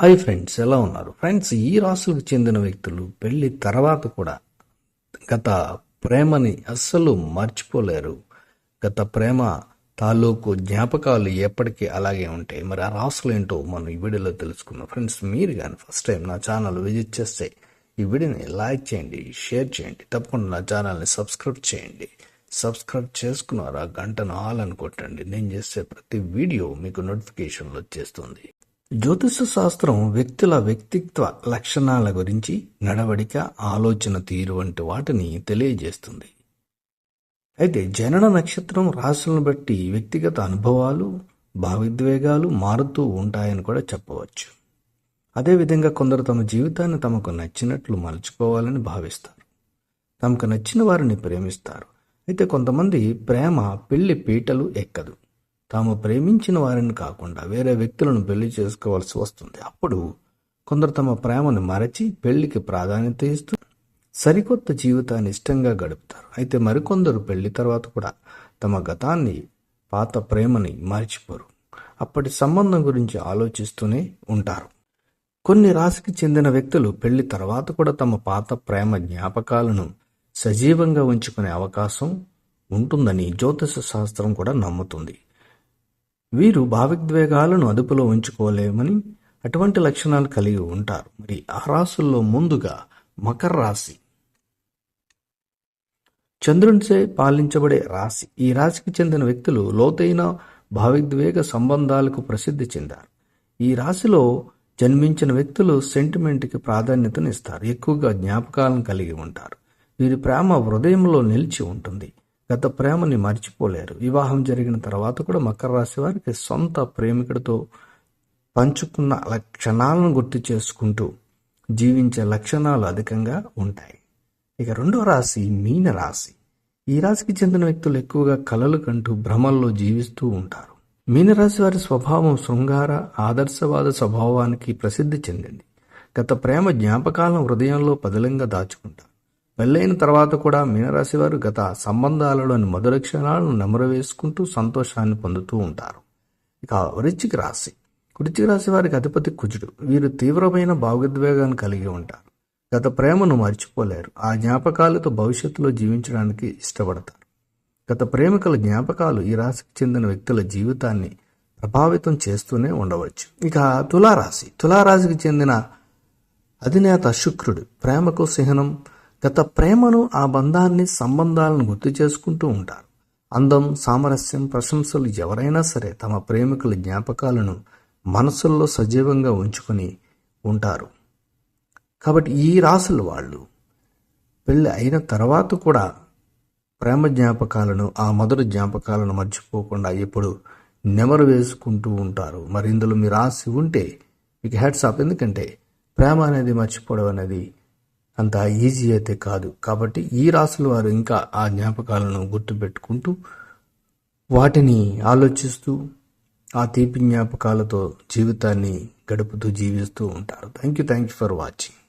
Hi friends ఎలా ఉన్నారు? Friends ఈ రాశులకు చెందిన వ్యక్తులు పెళ్ళి తర్వాత కూడా గత ప్రేమని అస్సలు మర్చిపోలేరు. గత ప్రేమ తాలూకు జ్ఞాపకాలు ఎప్పటికీ అలాగే ఉంటాయి. మరి ఆ రాసులు ఏంటో మనం ఈ వీడియోలో తెలుసుకుందాం. ఫ్రెండ్స్ మీరు కానీ ఫస్ట్ టైం నా ఛానల్ విజిట్ చేస్తే ఈ వీడియోని లైక్ చేయండి షేర్ చేయండి తప్పకుండా నా ఛానల్ని సబ్స్క్రైబ్ చేయండి. సబ్స్క్రైబ్ చేసుకున్నారా? గంటను ఆల్ అని కొట్టండి. నేను చేసే ప్రతి వీడియో మీకు నోటిఫికేషన్లు వచ్చేస్తుంది. జ్యోతిష శాస్త్రం వ్యక్తుల వ్యక్తిత్వ లక్షణాల గురించి నడవడిక ఆలోచన తీరు వంటి వాటిని తెలియజేస్తుంది. అయితే జనన నక్షత్రం రాశులను బట్టి వ్యక్తిగత అనుభవాలు భావోద్వేగాలు మారుతూ ఉంటాయని కూడా చెప్పవచ్చు. అదేవిధంగా కొందరు తమ జీవితాన్ని తమకు నచ్చినట్లు మలుచుకోవాలని భావిస్తారు. తమకు నచ్చిన వారిని ప్రేమిస్తారు. అయితే కొంతమంది ప్రేమ పెళ్ళి పీటలు ఎక్కదు. తాము ప్రేమించిన వారిని కాకుండా వేరే వ్యక్తులను పెళ్ళి చేసుకోవాల్సి వస్తుంది. అప్పుడు కొందరు తమ ప్రేమను మరచి పెళ్ళికి ప్రాధాన్యత ఇస్తూ సరికొత్త జీవితాన్ని ఇష్టంగా గడుపుతారు. అయితే మరికొందరు పెళ్ళి తర్వాత కూడా తమ గతాన్ని పాత ప్రేమని మర్చిపోరు. అప్పటి సంబంధం గురించి ఆలోచిస్తూనే ఉంటారు. కొన్ని రాశికి చెందిన వ్యక్తులు పెళ్ళి తర్వాత కూడా తమ పాత ప్రేమ జ్ఞాపకాలను సజీవంగా ఉంచుకునే అవకాశం ఉంటుందని జ్యోతిష శాస్త్రం కూడా నమ్ముతుంది. వీరు భావోద్వేగాలను అదుపులో ఉంచుకోలేమని అటువంటి లక్షణాలు కలిగి ఉంటారు. మరి ఆ రాశుల్లో ముందుగా మకర రాశి. చంద్రునిచే పాలించబడే రాశి. ఈ రాశికి చెందిన వ్యక్తులు లోతైన భావోద్వేగ సంబంధాలకు ప్రసిద్ధి చెందారు. ఈ రాశిలో జన్మించిన వ్యక్తులు సెంటిమెంట్కి ప్రాధాన్యతనిస్తారు. ఎక్కువగా జ్ఞాపకాలను కలిగి ఉంటారు. వీరి ప్రేమ హృదయంలో నిలిచి ఉంటుంది. గత ప్రేమని మర్చిపోలేరు. వివాహం జరిగిన తర్వాత కూడా మకర రాశి వారికి సొంత ప్రేమికుడితో పంచుకున్న లక్షణాలను గుర్తు చేసుకుంటూ జీవించే లక్షణాలు అధికంగా ఉంటాయి. ఇక రెండో రాశి మీన రాశి. ఈ రాశికి చెందిన వ్యక్తులు ఎక్కువగా కలలు కంటూ భ్రమల్లో జీవిస్తూ ఉంటారు. మీనరాశి వారి స్వభావం శృంగార ఆదర్శవాద స్వభావానికి ప్రసిద్ధి చెందింది. గత ప్రేమ జ్ఞాపకాలను హృదయంలో పదిలంగా దాచుకుంటారు. పెళ్ళైన తర్వాత కూడా మీనరాశి వారు గత సంబంధాలలోని మధుర క్షణాలను నెమరవేసుకుంటూ సంతోషాన్ని పొందుతూ ఉంటారు. ఇక వృచ్చిక రాశి. వృచ్చిక రాశి వారికి అధిపతి కుజుడు. వీరు తీవ్రమైన భావోద్వేగాన్ని కలిగి ఉంటారు. గత ప్రేమను మర్చిపోలేరు. ఆ జ్ఞాపకాలతో భవిష్యత్తులో జీవించడానికి ఇష్టపడతారు. గత ప్రేమికుల జ్ఞాపకాలు ఈ రాశికి చెందిన వ్యక్తుల జీవితాన్ని ప్రభావితం చేస్తూనే ఉండవచ్చు. ఇక తులారాశి. తులారాశికి చెందిన అధినేత శుక్రుడు. ప్రేమకు సిహనం గత ప్రేమను ఆ బంధాన్ని సంబంధాలను గుర్తు చేసుకుంటూ ఉంటారు. అందం సామరస్యం ప్రశంసలు ఎవరైనా సరే తమ ప్రేమికుల జ్ఞాపకాలను మనసుల్లో సజీవంగా ఉంచుకొని ఉంటారు. కాబట్టి ఈ రాసుల వాళ్ళు పెళ్ళి అయిన తర్వాత కూడా ప్రేమ జ్ఞాపకాలను ఆ మధుర జ్ఞాపకాలను మర్చిపోకుండా ఎప్పుడు నెమరు వేసుకుంటూ ఉంటారు. మరి ఇందులో మీరు రాసి ఉంటే మీకు హెడ్స్ ఆఫ్ ఎందుకంటే ప్రేమ అనేది మర్చిపోవడం అనేది అంత ఈజీ అయితే కాదు. కాబట్టి ఈ రాసుల వారు ఇంకా ఆ జ్ఞాపకాలను గుర్తుపెట్టుకుంటూ వాటిని ఆలోచిస్తూ ఆ తీపి జ్ఞాపకాలతో జీవితాన్ని గడుపుతూ జీవిస్తూ ఉంటారు. Thank you thank you for watching